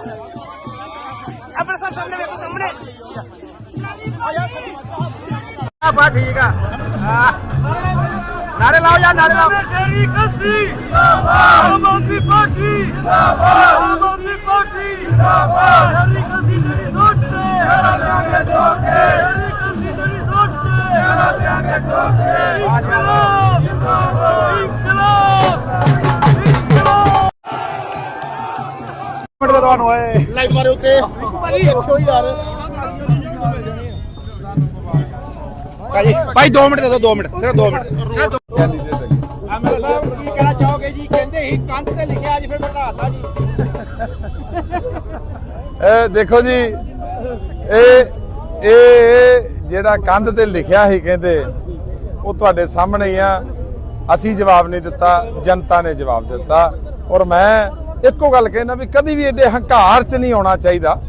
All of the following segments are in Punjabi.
ਆਪਣੇ ਸਭ ਸਾਹਮਣੇ ਵੇਖੋ ਸਾਹਮਣੇ ਆ ਬਾ ਠੀਕ ਆ ਆ ਨਾਰੇ ਲਾਓ ਯਾਰ ਨਾਰੇ ਲਾਓ ਸ਼ਹਿਰੀ ਕਸੀ ਆਮ ਆਦਮੀ ਪਾਰਟੀ ਮਿੰਟ ਦਾ ਤੁਹਾਨੂੰ ਓਏ ਲਾਈਵ ਮਾਰੇ ਉੱਤੇ। ਦੇਖੋ ਯਾਰ ਭਾਈ ਭਾਈ 2 ਮਿੰਟ ਦੇ ਦਿਓ 2 ਮਿੰਟ ਸਿਰਫ 2 ਮਿੰਟ। ਸਿਰਫ 2 ਐਮਐਲਏ ਸਾਹਿਬ ਕੀ ਕਹਿਣਾ ਚਾਹੋਗੇ ਜੀ? ਕਹਿੰਦੇ ਸੀ ਕੰਧ ਤੇ ਲਿਖਿਆ ਅੱਜ ਫਿਰ ਘਟਾਤਾ ਜੀ। ਇਹ ਦੇਖੋ ਜੀ ਇਹ ਇਹ ਇਹ ਜਿਹੜਾ ਕੰਧ ਤੇ ਲਿਖਿਆ ਸੀ ਕਹਿੰਦੇ ਉਹ ਤੁਹਾਡੇ ਸਾਹਮਣੇ ਹੀ ਆ। ਅਸੀਂ ਜਵਾਬ ਨਹੀਂ ਦਿੱਤਾ ਜਨਤਾ ਨੇ ਜਵਾਬ ਦਿੱਤਾ। ਔਰ ਮੈਂ ਇੱਕੋ ਗੱਲ ਕਹਿੰਦਾ ਵੀ ਕਦੀ ਵੀ ਐਡੇ ਹੰਕਾਰ 'ਚ ਨਹੀਂ ਆਉਣਾ ਚਾਹੀਦਾ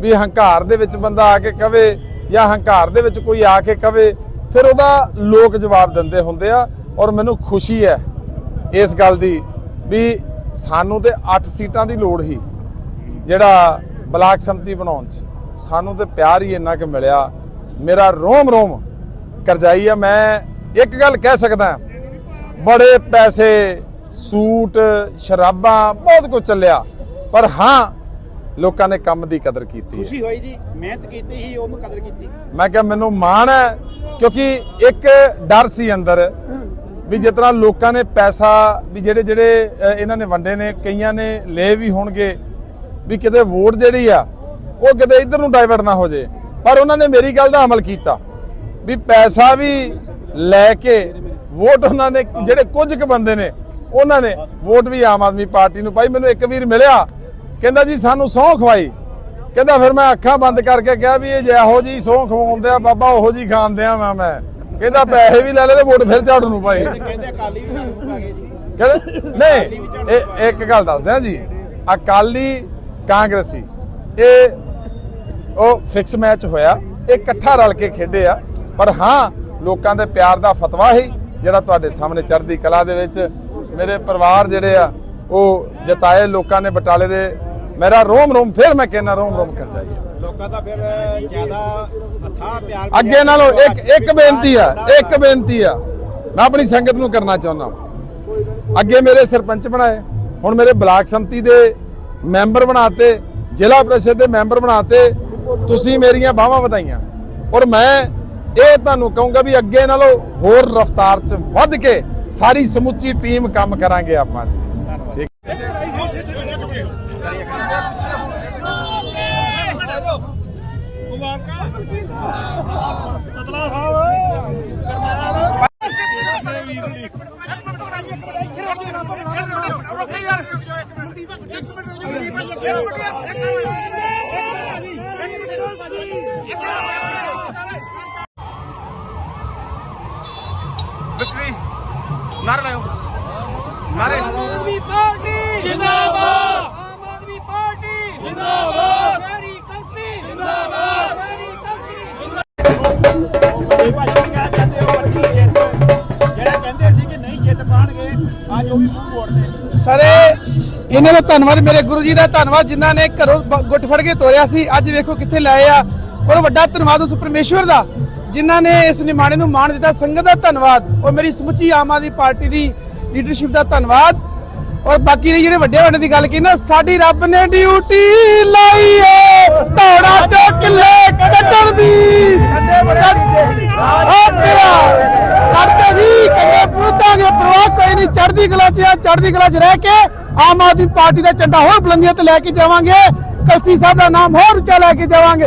ਵੀ ਹੰਕਾਰ ਦੇ ਵਿੱਚ ਬੰਦਾ ਆ ਕੇ ਕਵੇ ਜਾਂ ਹੰਕਾਰ ਦੇ ਵਿੱਚ ਕੋਈ ਆ ਕੇ ਕਵੇ, ਫਿਰ ਉਹਦਾ ਲੋਕ ਜਵਾਬ ਦਿੰਦੇ ਹੁੰਦੇ ਆ ਔਰ ਮੈਨੂੰ ਖੁਸ਼ੀ ਹੈ ਇਸ ਗੱਲ ਦੀ ਵੀ ਸਾਨੂੰ ਤੇ 8 ਸੀਟਾਂ ਦੀ ਲੋੜ ਹੀ ਜਿਹੜਾ ਬਲਾਕ ਸੰਮਤੀ ਬਣਾਉਣ ਚ। ਸਾਨੂੰ ਤੇ ਪਿਆਰ ਹੀ ਇੰਨਾ ਕਿ ਮਿਲਿਆ। ਮੇਰਾ ਰੋਮ ਰੋਮ ਕਰਜਾਈ ਆ। ਮੈਂ ਇੱਕ ਗੱਲ ਕਹਿ ਸਕਦਾ, ਬੜੇ ਪੈਸੇ ਸੂਟ ਸ਼ਰਾਬਾਂ ਬਹੁਤ ਕੁਝ ਚੱਲਿਆ। ਪਰ ਹਾਂ ਲੋਕਾਂ ਨੇ ਕੰਮ ਦੀ ਕਦਰ ਕੀਤੀ ਹੈ। ਖੁਸ਼ੀ ਹੋਈ ਜੀ ਮਿਹਨਤ ਕੀਤੀ ਸੀ ਉਹਨੂੰ ਕਦਰ ਕੀਤੀ। ਮੈਂ ਕਿਹਾ ਮੈਨੂੰ ਮਾਣ ਹੈ ਕਿਉਂਕਿ ਇੱਕ ਡਰ ਸੀ ਅੰਦਰ ਵੀ ਜਿਸ ਤਰ੍ਹਾਂ ਲੋਕਾਂ ਨੇ ਪੈਸਾ ਵੀ ਜਿਹੜੇ ਜਿਹੜੇ ਅ, ਇਹਨਾਂ ਨੇ ਵੰਡੇ ਨੇ ਕਈਆਂ ਨੇ ਲਏ ਵੀ ਹੋਣਗੇ ਵੀ ਕਿਤੇ ਵੋਟ ਜਿਹੜੀ ਆ ਉਹ ਕਿਤੇ ਇੱਧਰ ਨੂੰ ਡਾਈਵਰਟ ਨਾ ਹੋ ਜੇ ਪਰ ਉਹਨਾਂ ਨੇ ਮੇਰੀ ਗੱਲ ਦਾ ਅਮਲ ਕੀਤਾ ਵੀ ਪੈਸਾ ਵੀ ਲੈ ਕੇ ਵੋਟ ਉਹਨਾਂ ਨੇ ਜਿਹੜੇ ਕੁਝ ਕੁ ਬੰਦੇ ਨੇ ਉਹਨਾਂ ਨੇ ਵੋਟ ਵੀ ਆਮ ਆਦਮੀ ਪਾਰਟੀ ਨੂੰ ਪਾਈ। ਮੈਨੂੰ ਇੱਕ ਵੀਰ ਮਿਲਿਆ ਕਹਿੰਦਾ ਜੀ ਸਾਨੂੰ ਸਹੁੰ ਖਵਾਈ। ਕਹਿੰਦਾ ਫਿਰ ਮੈਂ ਅੱਖਾਂ ਬੰਦ ਕਰਕੇ ਕਿਹਾ ਵੀ ਇਹ ਜਿਹੋ ਜੀ ਸਹੁੰ ਖਵਾਉਂਦੇ ਆ ਬਾਬਾ ਉਹੋ ਜੀ ਖਾਂਦੇ ਆ ਮੈਂ ਮੈਂ। ਕਹਿੰਦਾ ਪੈਸੇ ਵੀ ਲੈ ਲੈ ਤੇ ਵੋਟ ਫਿਰ ਝਾੜੂ ਨੂੰ ਪਾਈ। ਕਹਿੰਦੇ ਅਕਾਲੀ ਵੀ ਸਾਨੂੰ ਪਾ ਗਏ ਸੀ। ਕਹਿੰਦੇ ਨਹੀਂ ਇਹ ਇੱਕ ਗੱਲ ਦੱਸਦੇ ਆ ਜੀ ਅਕਾਲੀ ਕਾਂਗਰਸੀ ਇਹ ਉਹ ਫਿਕਸ ਮੈਚ ਹੋਇਆ। ਇਹ ਇਕੱਠਾ ਰਲ ਕੇ ਖੇਡੇ ਆ। ਪਰ ਹਾਂ ਲੋਕਾਂ ਦੇ ਪਿਆਰ ਦਾ ਫਤਵਾ ਹੀ ਜਿਹੜਾ ਤੁਹਾਡੇ ਸਾਹਮਣੇ ਚੜ੍ਹਦੀ ਕਲਾ ਦੇ ਵਿੱਚ ਮੇਰੇ ਪਰਿਵਾਰ ਜਿਹੜੇ ਆ ਉਹ ਜਤਾਏ ਲੋਕਾਂ ਨੇ ਬਟਾਲੇ ਦੇ। ਮੇਰਾ ਰੋਮ ਰੋਮ ਫਿਰ ਮੈਂ ਕਹਿੰਦਾ ਰੋਮ ਰੋਮ ਕਰ ਜਾਈਏ। ਲੋਕਾਂ ਦਾ ਫਿਰ ਜ਼ਿਆਦਾ ਅਥਾਹ ਪਿਆਰ ਅੱਗੇ ਨਾਲੋਂ ਇੱਕ ਇੱਕ ਬੇਨਤੀ ਆ ਇੱਕ ਬੇਨਤੀ ਆ। ਮੈਂ ਆਪਣੀ ਸੰਗਤ ਨੂੰ ਕਰਨਾ ਚਾਹੁੰਦਾ ਅੱਗੇ ਮੇਰੇ ਸਰਪੰਚ ਬਣਾਏ ਹੁਣ ਮੇਰੇ ਬਲਾਕ ਸੰਮਤੀ ਦੇ ਮੈਂਬਰ ਬਣਾਤੇ ਜ਼ਿਲ੍ਹਾ ਪ੍ਰੀਸ਼ਦ ਦੇ ਮੈਂਬਰ ਬਣਾਤੇ ਤੁਸੀਂ ਮੇਰੀਆਂ ਬਾਹਾਂ ਵਧਾਈਆਂ। ਔਰ ਮੈਂ ਇਹ ਤੁਹਾਨੂੰ ਕਹੂੰਗਾ ਵੀ ਅੱਗੇ ਨਾਲੋਂ ਹੋਰ ਰਫ਼ਤਾਰ 'ਚ ਵੱਧ ਕੇ ਸਾਰੀ ਸਮੁੱਚੀ ਟੀਮ ਕੰਮ ਕਰਾਂਗੇ ਆਪਾਂ ਜੀ ਠੀਕ ਵਿਕਟਰੀ ਨਾਰੇ ਲਾਓ ਨਾਰੇ। ਆਦਮੀ ਪਾਰਟੀ। ਜਿੰਦਾਬਾਦ। ਆਮ ਆਦਮੀ ਪਾਰਟੀ। ਜਿੰਦਾਬਾਦ। ਮੇਰੀ ਕਲਸੀ। ਜਿੰਦਾਬਾਦ। ਮੇਰੀ ਕਲਸੀ। ਇਹ ਭਾਜੀ ਕੀ ਕਹਿਣਾ ਚਾਹੁੰਦੇ ਹੋ ਵੱਡੀ ਜਿੱਤ ਜਿਹੜਾ ਕਹਿੰਦੇ ਸੀ ਕਿ ਨਹੀਂ ਜਿੱਤ ਪਾਣਗੇ ਅੱਜ ਉਹ ਵੀ ਮੂੰਹ ਮੋੜਦੇ ਸਾਰੇ ਇਹਨਾਂ ਦਾ ਧੰਨਵਾਦ ਮੇਰੇ ਗੁਰੂ ਜੀ ਦਾ ਧੰਨਵਾਦ ਜਿਨ੍ਹਾਂ ਨੇ ਘਰੋਂ ਗੁੱਟ ਫੜ ਕੇ ਤੋਰਿਆ ਸੀ। ਅੱਜ ਵੇਖੋ ਕਿੱਥੇ ਲਾਏ ਆ। ਔਰ ਵੱਡਾ ਧੰਨਵਾਦ ਉਸ ਪਰਮੇਸ਼ਵਰ ਦਾ। ਜਿਨ੍ਹਾਂ ਨੇ ਇਸ ਨਿਮਾਣੇ ਨੂੰ ਮਾਣ ਦਿੱਤਾ, ਸੰਗਤ ਦਾ ਧੰਨਵਾਦ। ਔਰ ਮੇਰੀ ਸਮੁੱਚੀ ਆਮ ਆਦਮੀ ਪਾਰਟੀ ਦੀ ਲੀਡਰਸ਼ਿਪ ਦਾ ਧੰਨਵਾਦ। ਔਰ ਬਾਕੀ ਦੇ ਜਿਹੜੇ ਵੱਡੇ ਵੱਡੇ ਦੀ ਗੱਲ ਕੀਤੀ ਨਾ, ਸਾਡੀ ਰੱਬ ਨੇ ਡਿਊਟੀ ਲਾਈ ਏ। ਧੌੜਾ ਚੁੱਕ ਲੈ ਕੱਢਣ ਦੀ। ਕਰਦੇ ਜੀ, ਕੰਗੇ ਪੁੱਤਾਂਗੇ, ਪ੍ਰਵਾਹ ਕੋਈ ਨਹੀਂ, ਚੜ੍ਹਦੀ ਕਲਾ 'ਚ ਆ, ਚੜ੍ਹਦੀ ਕਲਾ 'ਚ ਰਹਿ ਕੇ ਆਮ ਆਦਮੀ ਪਾਰਟੀ ਦਾ ਝੰਡਾ ਹੋਰ ਬੁਲੰਦੀਆਂ ਤੇ ਲੈ ਕੇ ਜਾਵਾਂਗੇ। ਕਲਸੀ ਸਾਹਿਬ ਦਾ ਨਾਮ ਹੋਰ ਉੱਚਾ ਲੈ ਕੇ ਜਾਵਾਂਗੇ।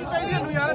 ਚਾਹੀਦੀ ਨੂੰ ਯਾਰ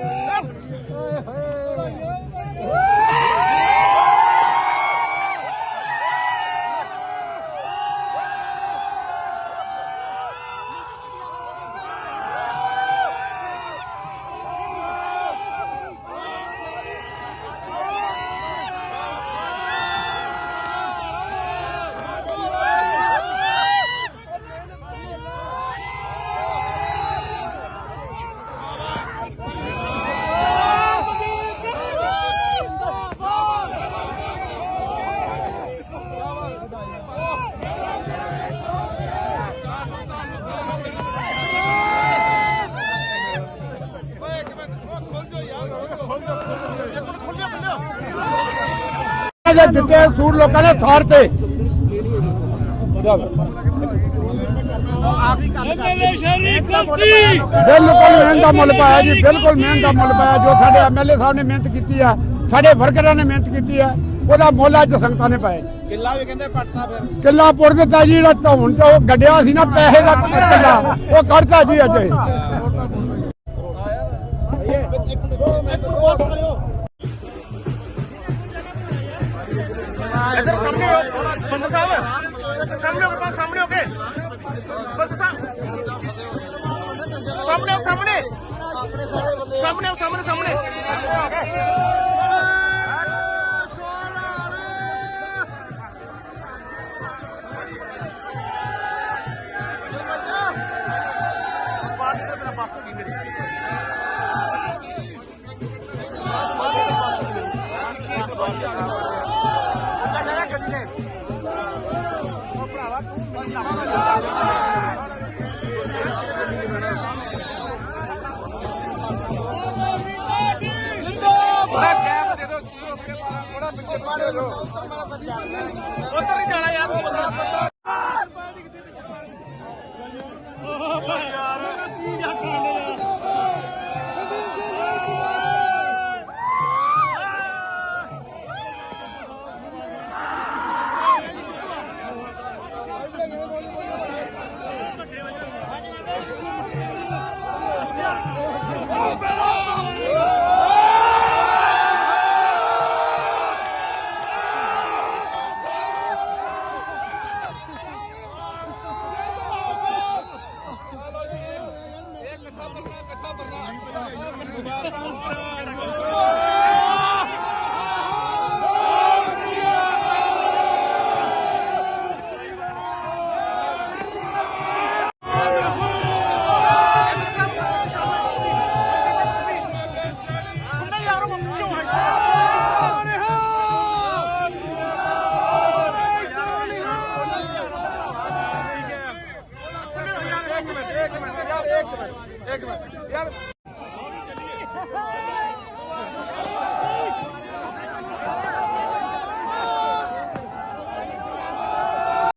ਜੇ ਦਿੱਤੇ ਸੂਟ ਲੋਕਾਂ ਨੇ ਸਾੜ ਤੇ ਐਮਐਲਏ ਸ਼ਹਿਰੀ ਕੁਲਸੀ ਬਿਲਕੁਲ ਮਿਹਨਤ ਦਾ ਮੁੱਲ ਪਾਇਆ ਜੀ ਬਿਲਕੁਲ ਮਿਹਨਤ ਦਾ ਮੁੱਲ ਪਾਇਆ ਜੋ ਸਾਡੇ ਐਮਐਲਏ ਸਾਹਿਬ ਨੇ ਮਿਹਨਤ ਕੀਤੀ ਆ ਸਾਡੇ ਵਰਕਰਾਂ ਨੇ ਮਿਹਨਤ ਕੀਤੀ ਆ ਉਹਦਾ ਮੁੱਲ ਅੱਜ ਸੰਗਤਾਂ ਨੇ ਪਾਇਆ ਜੀ। ਕਿੱਲਾ ਵੀ ਕਹਿੰਦੇ ਪੱਟਣਾ ਫਿਰ ਕਿੱਲਾ ਪੁੱਟ ਦਿੱਤਾ ਜੀ ਜਿਹੜਾ ਧੌਣ ਤੇ ਉਹ ਗੱਡਿਆ ਸੀ ਨਾ ਪੈਸੇ ਦਾ ਕਿੱਲਾ ਉਹ ਕੱਢਤਾ ਜੀ ਅੱਜ ਇਹ। ਇੱਧਰ ਸਾਹਮਣੇ ਹੋ। ਬੰਦਾ ਸਾਹਿਬ ਸਾਹਮਣੇ ਹੋ ਕੇ ਪਾਸ ਸਾਹਮਣੇ ਹੋ ਕੇ। ਬੰਦਾ ਸਾਹਿਬ। ਸਾਹਮਣੇ ਆਓ, ਸਾਹਮਣੇ। ਸਾਹਮਣੇ ਆਓ, ਉੱਧਰ ਹੀ ਜਾਣਾ ਯਾਰ ਇੱਕ ਮਿੰਟ। ਯਾਰ